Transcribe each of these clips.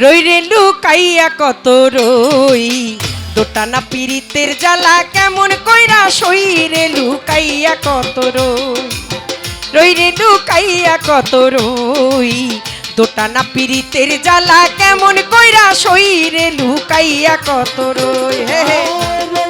রই রে লুকাইয়া কত রই? দোটানা পিরিতের জ্বালা কেমন কইরা সই রে লুকাইয়া কত রই? রই রে লুকাইয়া কত রই? দোটানা পিরিতের জ্বালা কেমন কইরা সই রে লুকাইয়া কত রই? হে হে।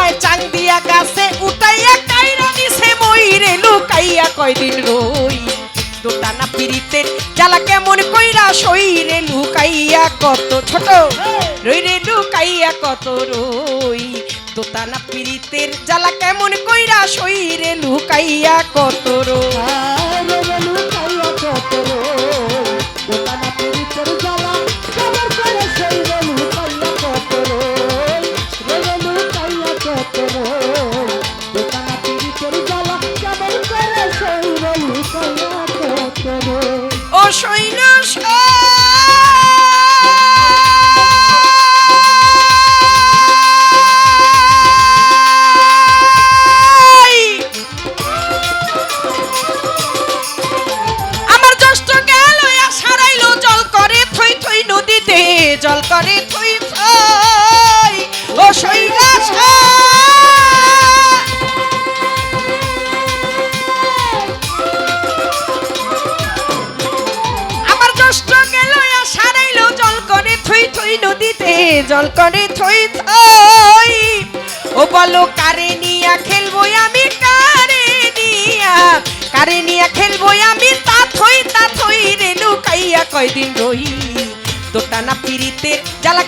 আমায় চাং দিয়া গাছে উঠাইয়া কাইরা দিছে মইরে লুকাইয়া কয়দিন রই। দোটানা পিড়িতে জ্বালা কেমন কইরা সইরে লুকাইয়া কত ছোট রই রে লুকাইয়া কত রই। দোটানা পিড়িতের জ্বালা কেমন কইরা সইরে লুকাইয়া কত রই। করে তুই ভাই, ও শৈলাস আমার গেল সারাইলো, জল করে থুই থুই নদীতে, জল করে থই থই।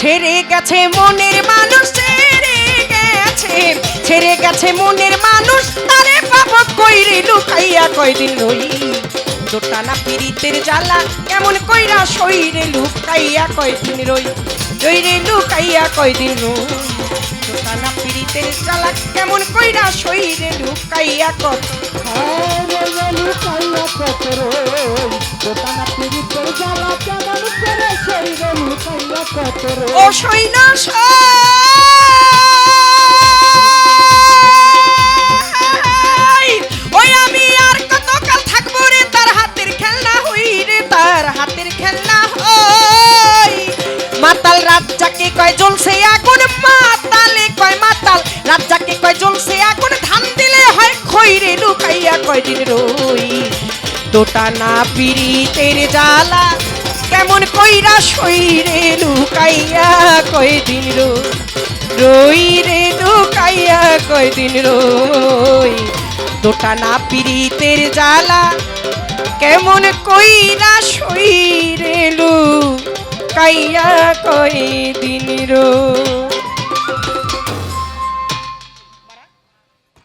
ছেড়ে গেছে মনের মানুষ, ছেড়ে গেছে ছেড়ে গেছে মনের মানুষ। তারে পাপক কইরে লুকাইয়া কয়দিন রই? দোটানা পিরিতের জ্বালা, কেমন কইরা শরীরে লুকাইয়া কয়দিন রই? রইরে লুকাইয়া কই দিল দোটানা পিড়িতে চালাক কেমন কইরা শৈরে লুকাইয়া কত লুকাইয়া কত দোকানা পিড়িতের জ্বালা কেমন করে শরীরে লুকাইয়া কত ও সৈনা ওই যাকে কয় জ্বলছে আগুন মাতালে, কয় মাতাল? রাত যাকে কয় জ্বলছে আগুন ধান দিলে হয়? খইরে লুকাইয়া কয়দিন রই? দোটানা পিড়িতের জ্বালা, কেমন কইরা শরীরে লুকাইয়া কয়দিন রই? রই রে লুকাইয়া কয়দিন রই? দোটানা পিড়িতের জ্বালা, কেমন কইরা শরীরে লুকাইয়া কয়দিন রই